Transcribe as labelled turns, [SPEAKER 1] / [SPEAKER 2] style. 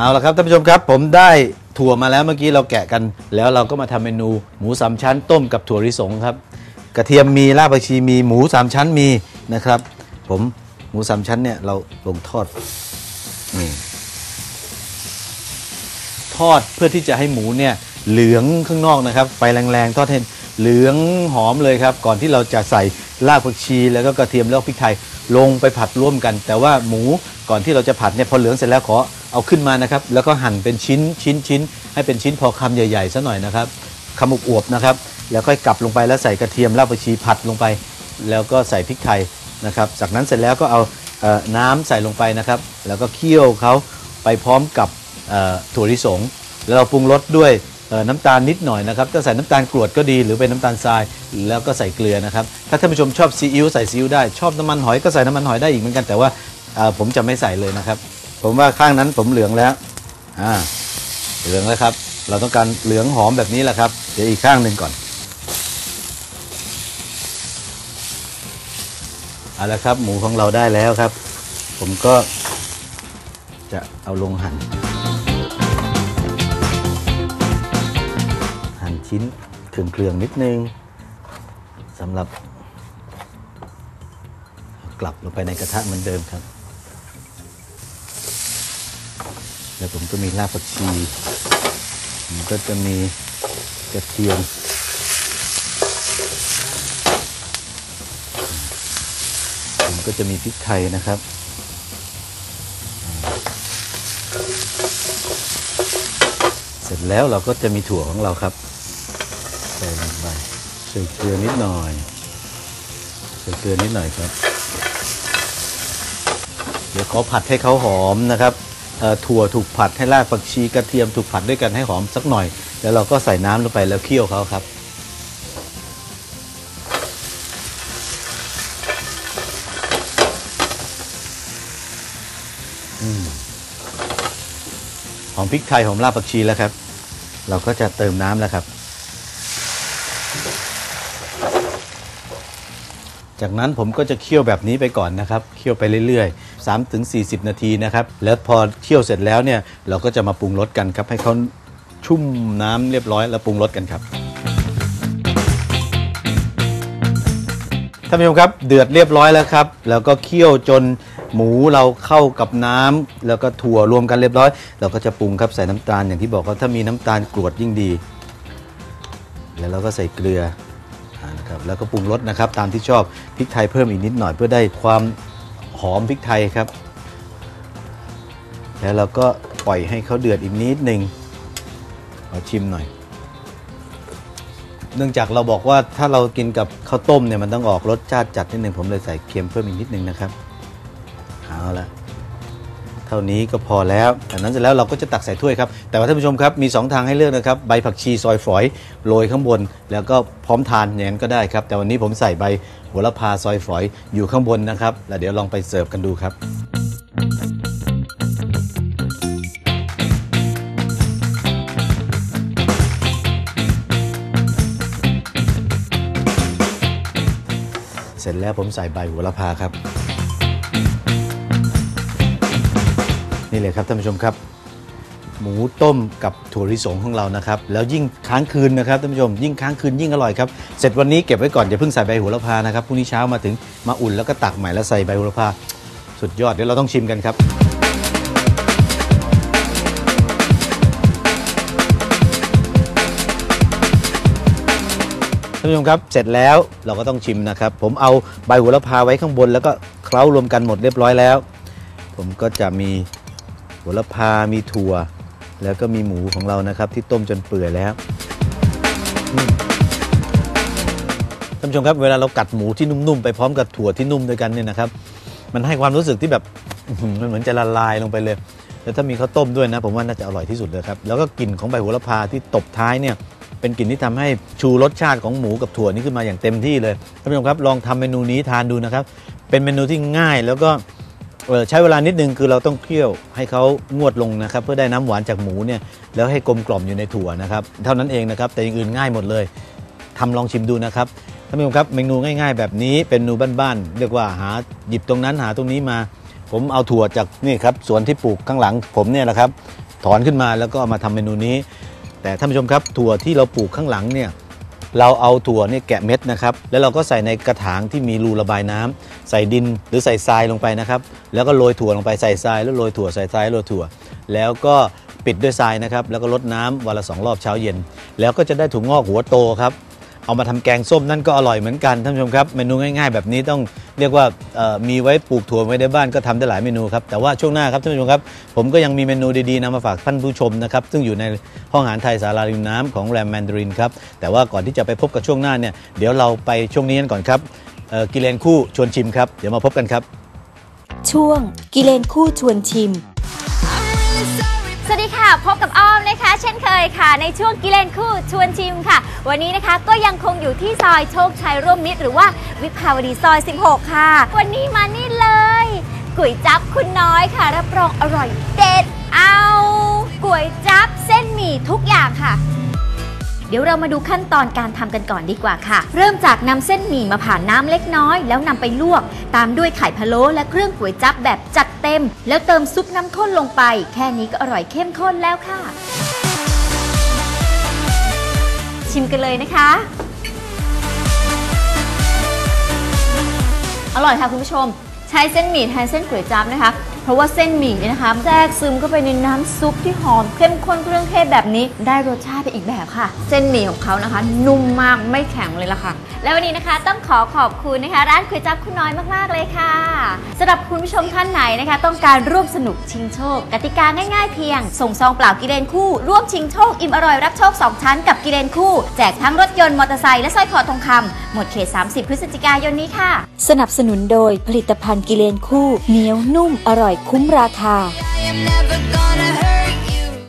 [SPEAKER 1] เอาละครับท่านผู้ชมครับผมได้ถั่วมาแล้วเมื่อกี้เราแกะกัน แล้วเราก็มาทำเมนูหมูสามชั้นต้มกับถั่วลิสงครับ กระเทียมมีรากผักชีมีหมูสามชั้นมีนะครับ ผมหมูสามชั้นเนี่ยเราลงทอดนี่ทอดเพื่อที่จะให้หมูเนี่ยเหลืองข้างนอกนะครับไฟแรงๆทอดให้เหลืองหอมเลยครับ ก่อนที่เราจะใส่รากผักชี แล้วก็กระเทียมแล้วพริกไทยลงไปผัดร่วมกัน แต่ว่าหมูก่อนที่เราจะผัดเนี่ยพอเหลืองเสร็จแล้วขอ เอาขึ้นมานะครับ แล้วก็หั่นเป็นชิ้นชิ้นชิ้นให้เป็นชิ้นพอคำใหญ่ๆซะหน่อยนะครับคำอวบๆนะครับ แล้วค่อยกลับลงไปแล้วใส่กระเทียมรากผักชีผัดลงไป แล้วก็ใส่พริกไทยนะครับ จากนั้นเสร็จแล้วก็เอาเออน้ำใส่ลงไปนะครับ แล้วก็เคี่ยวเขาไปพร้อมกับถั่วลิสง แล้วเราปรุงรสด้วยน้ำตาลนิดหน่อยนะครับจะใส่น้ำตาลกรวดก็ดี หรือเป็นน้ำตาลทราย แล้วก็ใส่เกลือนะครับ ถ้าท่านผู้ชมชอบซีอิ๊วใส่ซีอิ๊วได้ ชอบน้ำมันหอยก็ใส่น้ำมันหอยได้อีกเหมือนกัน แต่ว่าผมจะไม่ใส่เลยนะครับ ผมว่าข้างนั้นผมเหลืองแล้ว อ่า เหลืองแล้วครับ เราต้องการเหลืองหอมแบบนี้แหละครับ เดี๋ยวอีกข้างหนึ่งก่อน เอาละครับ หมูของเราได้แล้วครับ ผมก็จะเอาลงหั่น หั่นชิ้นเครื่องๆนิดนึงสำหรับกลับลงไปในกระทะเหมือนเดิมครับ แล้วผมก็มีรากผักชีผมก็จะมีกระเทียมผมก็จะมีพริกไทยนะครับเสร็จแล้วเราก็จะมีถั่วของเราครับใส่ลงไปใส่เกลือนิดหน่อยใส่เกลือนิดหน่อยครับ เดี๋ยวขอผัดให้เขาหอมนะครับ ถั่วถูกผัดให้รากผักชีกระเทียมถูกผัดด้วยกันให้หอมสักหน่อย แล้วเราก็ใส่น้ำลงไปแล้วเคี่ยวเขาครับ หอมพริกไทยหอมรากผักชีแล้วครับ เราก็จะเติมน้ำแล้วครับ จากนั้นผมก็จะเคี่ยวแบบนี้ไปก่อนนะครับ เคี่ยวไปเรื่อยๆ 3ถึง40 นาทีนะครับ แล้วพอเคี่ยวเสร็จแล้วเนี่ยเราก็จะมาปรุงรสกันครับ ให้เขาชุ่มน้ำเรียบร้อยแล้วปรุงรสกันครับท่านผู้ชมครับเดือดเรียบร้อยแล้วครับ แล้วก็เคี่ยวจนหมูเราเข้ากับน้ำแล้วก็ถั่วรวมกันเรียบร้อย เราก็จะปรุงครับใส่น้ำตาลอย่างที่บอกว่าถ้ามีน้ำตาลกรวดยิ่งดี แล้วเราก็ใส่เกลือนะครับแล้วก็ปรุงรสนะครับ ตามที่ชอบพริกไทยเพิ่มอีกนิดหน่อยเพื่อได้ความ หอมพริกไทยครับ แล้วเราก็ปล่อยให้เขาเดือดอีกนิดหนึ่งขอชิมหน่อย เนื่องจากเราบอกว่าถ้าเรากินกับข้าวต้มเนี่ยมันต้องออกรสชาติจัดนิดหนึ่งผมเลยใส่เค็มเพิ่มอีกนิดหนึ่งนะครับ เอาละ เท่านี้ก็พอแล้วจากนั้นเสร็จแล้วเราก็จะตักใส่ถ้วยครับ แต่ว่าท่านผู้ชมครับมี 2 ทางให้เลือกนะครับ ใบผักชีซอยฝอยโรยข้างบน แล้วก็พร้อมทานอย่างนั้นก็ได้ครับ แต่วันนี้ผมใส่ใบโหระพาซอยฝอยอยู่ข้างบนนะครับ แล้วเดี๋ยวลองไปเสิร์ฟกันดูครับเสร็จแล้วผมใส่ใบโหระพาครับ นี่เลยครับท่านผู้ชมครับ หมูต้มกับถั่วลิสงของเรานะครับ แล้วยิ่งค้างคืนนะครับท่านผู้ชมยิ่งค้างคืนยิ่งอร่อยครับเสร็จวันนี้เก็บไว้ก่อนอย่าเพิ่งใส่ใบโหระพานะครับพรุ่งนี้เช้ามาถึงมาอุ่นแล้วก็ตักใหม่แล้วใส่ใบโหระพาสุดยอดเดี๋ยวเราต้องชิมกันครับท่านผู้ชมครับ เสร็จแล้วเราก็ต้องชิมนะครับ ผมเอาใบโหระพาไว้ข้างบน แล้วก็เคล้ารวมกันหมดเรียบร้อยแล้ว ผมก็จะมี โหระพา มีถั่ว แล้วก็มีหมูของเรานะครับ ที่ต้มจนเปื่อยแล้วท่านผู้ชมครับเวลาเรากัดหมูที่นุ่มๆไปพร้อมกับถั่วที่นุ่มด้วยกันเนี่ยนะครับ มันให้ความรู้สึกที่แบบมันเหมือนจะละลายลงไปเลยแล้วถ้ามีข้าวต้มด้วยนะ ผมว่าน่าจะอร่อยที่สุดเลยครับ แล้วก็กลิ่นของใบโหระพาที่ตบท้ายเนี่ยเป็นกลิ่นที่ทำให้ชูรสชาติของหมูกับถั่วนี่ขึ้นมาอย่างเต็มที่เลยท่านผู้ชมครับลองทำเมนูนี้ทานดูนะครับ เป็นเมนูที่ง่ายแล้วก็ ใช้เวลานิดนึงคือเราต้องเคี่ยวให้เขางวดลงนะครับ เพื่อได้น้ำหวานจากหมูเนี่ยแล้วให้กลมกล่อมอยู่ในถั่วนะครับ เท่านั้นเองนะครับ แต่อย่างอื่นง่ายหมดเลยทำลองชิมดูนะครับท่านผู้ชมครับเมนูง่าย ๆ แบบนี้เป็นเมนูบ้านๆเรียกว่าหาหยิบตรงนั้นหาตรงนี้มา ผมเอาถั่วจากนี่ครับสวนที่ปลูกข้างหลัง ผมเนี่ยแหละครับ ถอนขึ้นมาแล้วก็ามาทำเมนูนี้ แต่ท่านผู้ชมครับถั่วที่เราปลูกข้างหลังเนี่ย เราเอาถั่วเนี่ยแกะเม็ดนะครับ แล้วเราก็ใส่ในกระถางที่มีรูระบายน้ำใส่ดินหรือใส่ทรายลงไปนะครับ แล้วก็โรยถั่วลงไปใส่ทรายแล้วโรยถั่วใส่ทรายโรยถั่ว แล้วก็ปิดด้วยทรายนะครับ แล้วก็ลดน้ำวันละสองรอบเช้าเย็น แล้วก็จะได้ถั่วงอกหัวโตครับ เอามาทำแกงส้มนั่นก็อร่อยเหมือนกันท่านผู้ชมครับเมนูง่ายๆ แบบนี้ต้องเรียกว่าเอ่อมีไว้ปลูกถั่วไว้ในบ้านก็ทำได้หลายเมนูครับแต่ว่าช่วงหน้าครับท่านผู้ชมครับผมก็ยังมีเมนูดีๆนำมาฝากท่านผู้ชมนะครับซึ่งอยู่ในห้องอาหารไทยสาราริมน้ำของแรมแมนดารินครับแต่ว่าก่อนที่จะไปพบกับช่วงหน้าเนี่ยเดี๋ยวเราไปช่วงนี้กันก่อนครับเอ่อกิเลนคู่ชวนชิมครับเดี๋ยวมาพบกันครับ
[SPEAKER 2] ช่วงกิเลนคู่ชวนชิม
[SPEAKER 3] สวัสดีค่ะ พบกับอ้อม นะคะ เช่นเคยค่ะ ในช่วงกิเลนคู่ชวนชิมค่ะ วันนี้นะคะก็ยังคงอยู่ที่ซอยโชคชัยร่วมมิตรหรือว่าวิภาวดีซอย 16 ค่ะ วันนี้มานี่เลยก๋วยจั๊บคุณน้อยค่ะ รับรองอร่อยเด็ดเอาก๋วยจั๊บเส้นหมี่ทุกอย่างค่ะ เดี๋ยวเรามาดูขั้นตอนการทำกันก่อนดีกว่าค่ะ เริ่มจากนำเส้นหมี่มาผ่านน้ำเล็กน้อย แล้วนำไปลวก ตามด้วยไข่พะโล้และเครื่องก๋วยจั๊บแบบจัดเต็ม แล้วเติมซุปน้ำข้นลงไป แค่นี้ก็อร่อยเข้มข้นแล้วค่ะ ชิมกันเลยนะคะ อร่อยค่ะคุณผู้ชม ใช้เส้นหมี่แทนเส้นก๋วยจั๊บนะคะ เพราะว่าเส้นหมี่เนี่ยนะคะแทรกซึมเข้าไปในน้ำซุปที่หอมเข้มข้นเครื่องเทศแบบนี้ ได้รสชาติไปอีกแบบค่ะ เส้นหมี่ของเขานะคะ นุ่มมากไม่แข็งเลยล่ะค่ะ และวันนี้นะคะต้องขอขอบคุณนะคะ ร้านก๋วยจับคุณน้อยมากๆเลยค่ะสำหรับคุณผู้ชมท่านไหนนะคะ ต้องการร่วมสนุกชิงโชค กติกาง่ายๆเพียง ส่งซองเปล่ากิเลนคู่ ร่วมชิงโชคอิ่มอร่อยรับโชค2ชั้นกับกิเลนคู่แจกทั้งรถยนต์มอเตอร์ไซค์และสร้อยคอทองคำหมดเขต 30 พฤศจิกายนนี้ค่ะ
[SPEAKER 2] สนับสนุนโดยผลิตภัณฑ์กิเลนคู่เหนียวนุ่มอร่อยคุ้มราคา